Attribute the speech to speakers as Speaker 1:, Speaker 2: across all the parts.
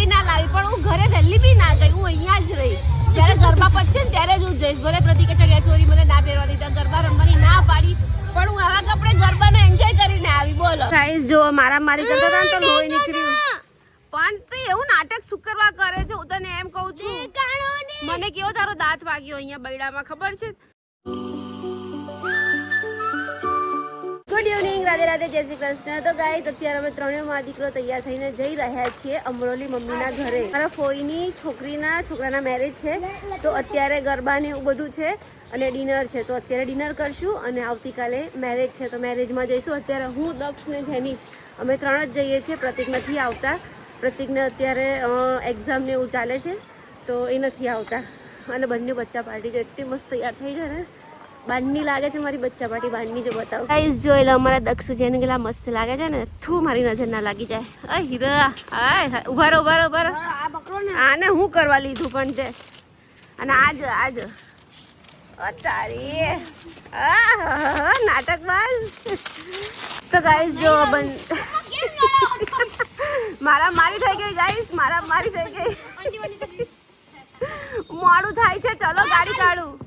Speaker 1: લાવી ના લાવી પણ હું ઘરે વહેલી બી ના ગઈ હું અહીંયા જ રહી. જ્યારે ગરબા પતશે ને ત્યારે જ હું જઈશ. ભલે પ્રતિકે ચણિયા ચોરી મને ના પહેરવા દીધા ગરબા રમવાની ના પાડી પણ હું આવા કપડે ગરબાનો એન્જોય કરીને આવી બોલો. ગાઈસ જો મારા મારી કરતા હતા તો લોહી નીકળ્યું પણ તું એવું નાટક શું કરવા કરે છે? હું તને એમ કહું છું. મને કેવો તારો દાંત વાગ્યો અહીંયા બૈડામાં ખબર છે? ઇવનિંગ રાધે રાધે, જય શ્રી કૃષ્ણ. તો ગાઈસ અત્યારે અમે ત્રણેય મા દીકરો તૈયાર થઈને જઈ રહ્યા છીએ અમરોલી મમ્મીના ઘરે. મારા ફોઈની છોકરીના છોકરાના મેરેજ છે. તો અત્યારે ગરબા ને એવું બધું છે અને ડિનર છે. તો અત્યારે ડિનર કરશું અને આવતીકાલે મેરેજ છે. તો મેરેજમાં જઈશું. અત્યારે હું, દક્ષ ને જેનીશ, અમે ત્રણ જ જઈએ છીએ. પ્રતિક નથી આવતા. પ્રતિકને અત્યારે એક્ઝામ ને એવું ચાલે છે. તો એ નથી આવતા. અને બંને બચ્ચા પાર્ટી જે એટલી મસ્ત તૈયાર થઈ જાય ને. બાંધની લાગે છે મારી બચ્ચા પાટી બાંધની જો બતાવો. ગાઈસ જોઈ લો અમારા દક્ષ જેને ગેલા મસ્ત લાગે છે ને. થુ મારી નજર ના લાગી જાય. અ હીરા આય ઊભા રહો ઊભા રહો ઊભા રહો. આને હું કરવા લીધું પણ તે? અને આજ આજ. અતારી તારી. નાટક નાટકબાજ તો ગાઈસ જો બન મારા મારી થઈ ગઈ ગાઈસ મારા મારી થઈ ગઈ. મોડું થાય છે. ચલો ગાડી કાઢું.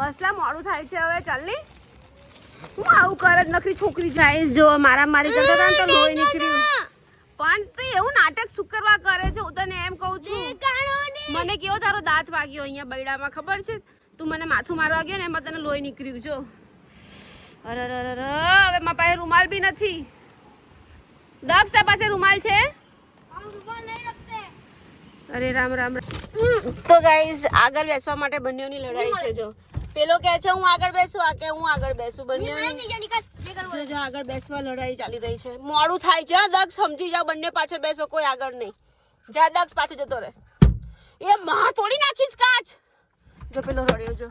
Speaker 1: બસલા મોડું થાય છે હવે ચાલની હું આવું કરે જ નખરી છોકરી જાય જો મારા મારી કરતા હતા તો લોહી નીકળ્યું. પણ તું એવું નાટક શું કરવા કરે છે હું તને એમ કહું છું. મને કેવો તારો દાંત વાગ્યો અહીંયા બૈડામાં ખબર છે? તું મને માથું મારવા ગયો ને એમાં તને લોહી નીકળ્યું જો. અરે અરે અરે અરે, હવે મારા પાસે રૂમાલ બી નથી. દક્ષ તારા પાસે રૂમાલ છે? અરે રામ રામ રામ. તો ગાઈઝ આગળ બેસવા માટે બંનેઓની લડાઈ છે જો. પેલો કહે છે હું આગળ બેસું. આ કે હું આગળ બેસું. બંને જો જો આગળ બેસવા લડાઈ ચાલી રહી છે. મોડું થાય છે દક્ષ સમજી જાવ બંને પાછળ બેસો કોઈ આગળ નહીં. જા દક્ષ પાછળ જતો રહે. એ માં તોડી નાખીશ કાચ. જો પેલો રડ્યો જો.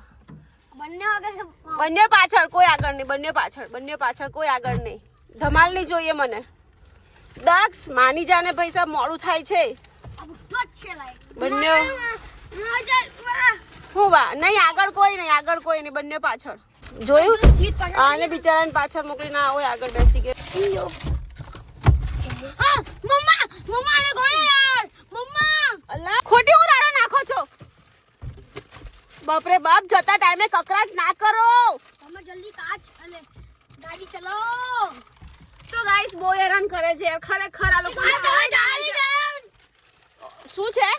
Speaker 1: બંને પાછળ કોઈ આગળ નહીં બંને પાછળ બંને પાછળ કોઈ આગળ નહીં. ધમાલ નહીં જોઈએ મને. દક્ષ માની જાને ભાઈ સાહેબ મોડું થાય છે. બંને હું વા નહીં આગળ કોઈ નહીં આગળ કોઈ નહીં બંને પાછળ. જોયું? આને બિચારાને પાછળ મોકલી ના હોય આગળ બેસી ગયો. અલ્લા ખોટી હું રાડો નાખો છો. બાપરે બાપ જતા ટાઈમે કકરાટ ના કરો. તો ગાઈસ બહુ હેરાન કરે છે. ખરેખર આ લોકો શું છે?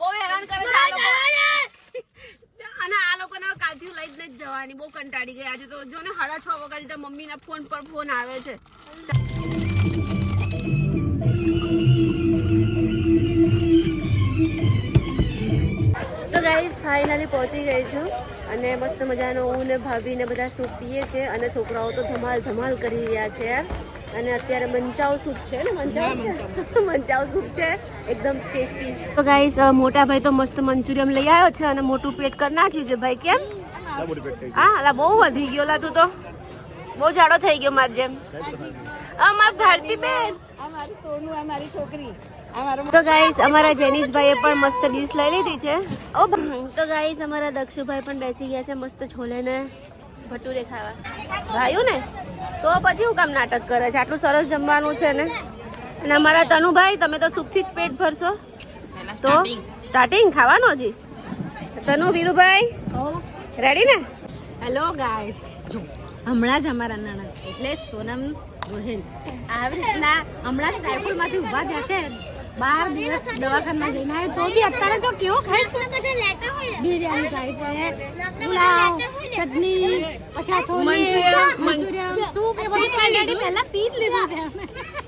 Speaker 1: બહુ હેરાન કરે છે આ લોકો. અને આ લોકોને કાલથી લઈ જ જવાની બહુ કંટાળી ગઈ. આજે તો જો ને સાડા છ વાગ્યા મમ્મીના ફોન પર ફોન આવે છે. તો ગાઈઝ ફાઇનલી પહોંચી ગઈ છું અને મસ્ત મજાનો હું ને ભાભી ને બધા સૂપ પીએ છે અને છોકરાઓ તો ધમાલ ધમાલ કરી રહ્યા છે યાર. અને અત્યારે મંચાવ સૂપ છે ને મંચાવ છે? મંચાવ સૂપ છે એકદમ ટેસ્ટી. તો ગાઈસ મોટા ભાઈ તો મસ્ત મંચુરિયમ લઈ આવ્યો છે અને મોટું પેટ કરી નાખ્યું છે ભાઈ કેમ? હા અલા બહુ વધી ગયો લા તું તો. બહુ જાડો થઈ ગયો માર જેમ. અમાર ભારતી બેન. તો ગાઈસ અમારા જેનીશભાઈએ પણ મસ્ત ડીશ લઈ લીધી છે. ઓ ભ- તો ગાઈસ અમારા દક્ષુભાઈ પણ બેસી ગયા છે મસ્ત છોલે ને ભટુરે ખાવા. ભાઈઓ ને? તો પછી હું કામ નાટક કરે છે? આટલું સરસ જમવાનું છે ને? અને અમારા તનુભાઈ તમે તો સુખથી જ પેટ ભરશો. તો સ્ટાર્ટિંગ ખાવાનો હજી. તનુ વીરુભાઈ રેડી ને?
Speaker 2: હેલો ગાઈસ જો હમણાં જ અમારા નણંદ એટલે સોનમ ગોહિલ આવી રીતના હમણાં જ રાયપુરમાંથી ઊભા થયા છે. બાર દિવસ દવાખાના જઈને આવ્યા. તો બી અત્યારે જો કેવો ખાય છે. બિરયાની ખાય છે પુલાવ ચટણી પછી આ છોલે
Speaker 1: મંચુરિયન,
Speaker 2: સૂપ એ બધું ઓલરેડી પહેલા પી જ લીધું છે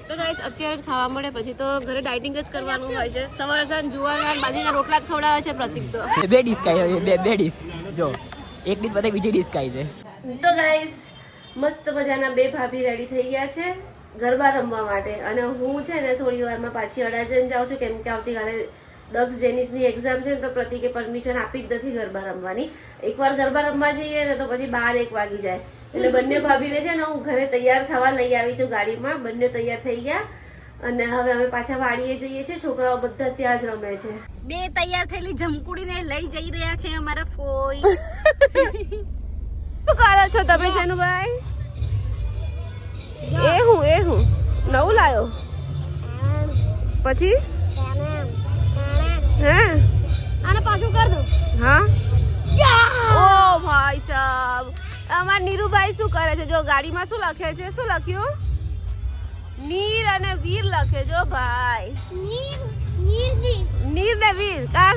Speaker 1: તો ગાઈસ અત્યારે જ ખાવા મળે પછી તો ઘરે ડાયટિંગ જ કરવાનું હોય છે. સવારે સાંજ જુવાર બાજરીના રોટલા જ ખવડાવે છે પ્રતિક તો.
Speaker 3: બે ડીશ ખાઈ છે બે બે ડીશ જો એક ડીશ બધા બીજી ડીશ ખાઈ છે.
Speaker 1: તો ગાઈસ મસ્ત મજાના બે ભાભી રેડી થઈ ગયા છે. ગરબા રમવા માટે. અને હું છે ને થોડી વારમાં પાછી અડાજણ જાઉં છું કેમ કે આવતીકાલે દક્ષ જેનિસની એક્ઝામ છે ને તો પ્રતિકે પરમિશન આપી જ નથી ગરબા રમવાની. એકવાર ગરબા રમવા જઈએ ને તો પછી બાર એક વાગી જાય. એટલે બંને ભાભીને છે ને હું ઘરે તૈયાર થવા લઈ આવી છું ગાડીમાં. બંને તૈયાર થઈ ગયા. અને હવે અમે પાછા વાડીએ જઈએ છીએ. છોકરાઓ બધા ત્યાં જ રમે છે.
Speaker 2: બે તૈયાર થયેલી જમકુડીને લઈ જઈ રહ્યા છે અમારા ફોઈ.
Speaker 1: શું કરો છો તમે જનુભાઈ? એ હું એ હું. નવું લાયો? પછી? હે?
Speaker 2: આને પાછું કર દો.
Speaker 1: હા? ઓ ભાઈ સાહેબ અમાર નીરુભાઈ શું કરે છે? જો ગાડીમાં શું લખે છે? શું લખ્યું? નીર અને વીર લખે જો ભાઈ.
Speaker 2: નીર નીર
Speaker 1: નીર ને વીર. કા?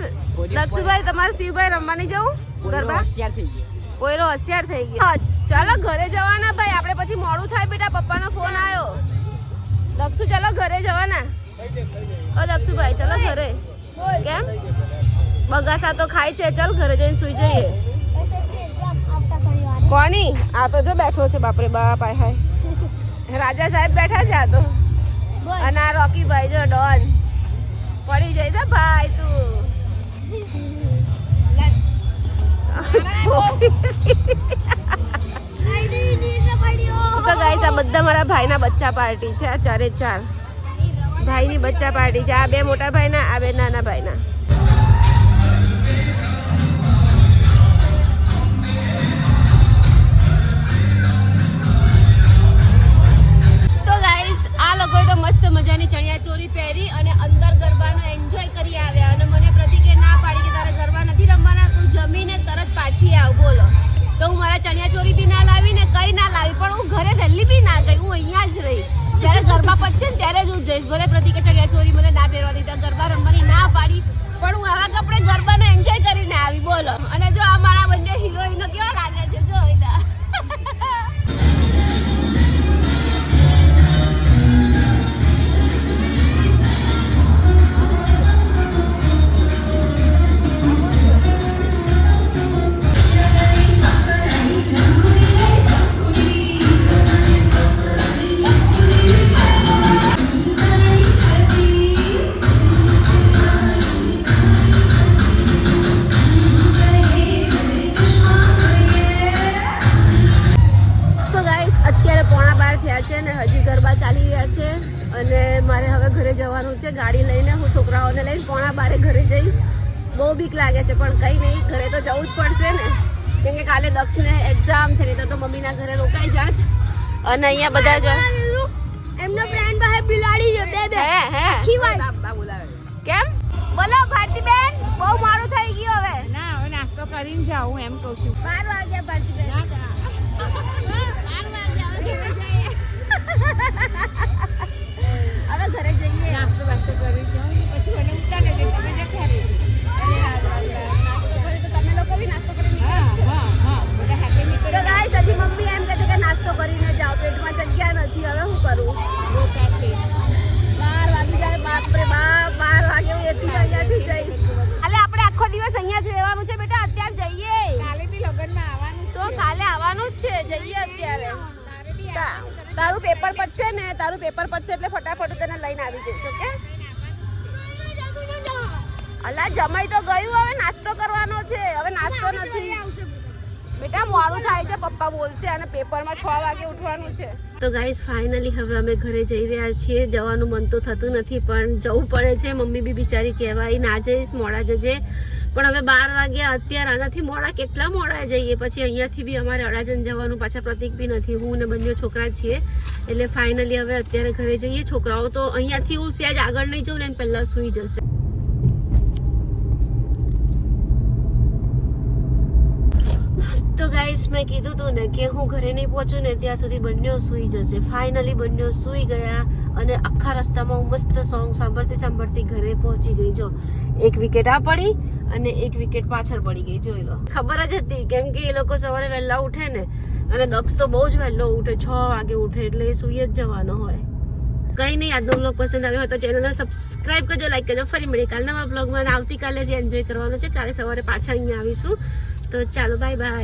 Speaker 1: લક્ષુભાઈ તમારે શિવભાઈ રમવાની જવું? ગરબા?
Speaker 3: હોશિયાર થઈ ગયો.
Speaker 1: કોઈનો હોશિયાર થઈ ગયો. ચાલો ઘરે જવાના ભાઈ આપણે પછી મોડું થાય બેટા પપ્પાનો ફોન આવ્યો. દક્ષુ ચાલો ઘરે જવાના. ઓ દક્ષુભાઈ ચાલો ઘરે. કેમ? બગાસા તો ખાય છે ચાલ ઘરે જઈને સુઈ જઈએ. કોની? આ તો જો બેઠો છે બાપરે બાપ આય હાય. રાજા સાહેબ બેઠા છે આ તો. અને આ રોકી ભાઈ જો ડોન. પડી જઈશ ભાઈ તું. તો ગાઈસ આ બધા મારા ભાઈના બચ્ચા પાર્ટી છે, આ ચારે ચાર. ભાઈની બચ્ચા પાર્ટી છે, આ બે મોટા ભાઈના, આ બે નાના ભાઈના. તો ગાઈસ આ લોકોએ તો મસ્ત મજાની ચણિયા પહેરી અને અંદર ગરબાનો એન્જોય કરી આવ્યા. અને મને પ્રતિકે ના પાડી કે તારે ગરબા નથી રમવાના, તું જમીને તરત પાછી આવ, બોલો. તો હું મારા ચણિયા ચોરી બી ના લાવી ને કઈ ના લાવી, પણ હું ઘરે વહેલી બી ના ગઈ, હું અહીંયા જ રહી. જ્યારે ગરબા પતશે ને ત્યારે જ હું જઈશ. ભલે પ્રતિકે ચણિયા ચોરી મને ના પહેરવા દીધા, ગરબા રમવાની ના પાડી, પણ હું આવા કપડે ગરબાનો એન્જોય કરીને આવી, બોલો. અને જો આ મારા બંને હિરોઈનો કેવા લાગે છે, જો ગાડી લઈને હું છોકરાઓને લઈને પોણા બારે ઘરે જઈશ. બહુ બીક લાગે છે પણ કંઈ નહીં ઘરે તો જવું જ પડશે ને. કેમ કે કાલે દક્ષને એક્ઝામ છે નહીં તો મમ્મીના ઘરે રોકાઈ જાત. અને અહીંયા બધા જ
Speaker 2: એમનો ફ્રેન્ડ પાસે બિલાડી છે બે બે.
Speaker 1: હે હે.
Speaker 2: આખી વાત
Speaker 1: કેમ? બોલો ભારતીબેન બહુ મારું થઈ ગયું હવે.
Speaker 2: ના હવે નાસ્તો કરીને જાઉં એમ કહું છું.
Speaker 1: બાર વાગ્યા ભારતીબેન. બાર વાગ્યા હવે ઘરે હવે જઈએ.
Speaker 2: નાસ્તો કરી જાઉં પછી મને ઉતારે તમે જતા તારે બી
Speaker 1: તા- તારું પેપર પતશે ને તારું પેપર પતશે એટલે ફટાફટ હું તને લઈને આવી જઈશ ઓકે? અલા જમાઈ તો ગયું હવે નાસ્તો કરવાનો છે. હવે નાસ્તો નથી. બેટા મોડું થાય છે પપ્પા બોલશે અને પેપરમાં છ વાગે ઉઠવાનું છે. તો ગાઈસ ફાઇનલી હવે અમે ઘરે જઈ રહ્યા છીએ. જવાનું મન તો થતું નથી પણ જવું પડે છે. મમ્મી બી બિચારી કહેવાય ના જઈશ મોડા જજે. પણ હવે બાર વાગ્યા અત્યારે આનાથી મોડા કેટલા મોડા જઈએ? પછી અહીંયાથી બી અમારે અડાજણ જવાનું, પાછા પ્રતિક બી નથી. હું ને બંને છોકરા છીએ. એટલે ફાઇનલી હવે અત્યારે ઘરે જઈએ. છોકરાઓ તો અહીંયાથી હું સહેજ આગળ નહીં જઉં ને પહેલાં સૂઈ જશે. તો ગાઈસ મેં કીધું તું ને કે હું ઘરે નહીં પહોંચું ને ત્યાં સુધી બંનેઓ સૂઈ જશે. ફાઇનલી બંનેઓ સૂઈ ગયા અને આખા રસ્તામાં હું મસ્ત સોંગ સાંભળતી સાંભળતી ઘરે પહોંચી ગઈ. જો, એક વિકેટ આ પડી અને એક વિકેટ પાછળ પડી ગઈ. જોઈ લો. ખબર જ હતી, કેમ કે એ લોકો સવારે વહેલા ઉઠે ને અને દક્ષ તો બહુ જ વહેલો ઉઠે, છ વાગે ઉઠે એટલે એ સૂઈ જ જવાનો હોય. કંઈ નહીં, આજનો બ્લોગ પસંદ આવ્યો હોય તો ચેનલને સબસ્ક્રાઇબ કરજો લાઈક કરજો. ફરી મળીએ કાલના બ્લોગમાં આવતીકાલે જે એન્જોય કરવાનો છે, કાલે સવારે પાછા અહીંયા આવીશું. તો ચાલો બાય બાય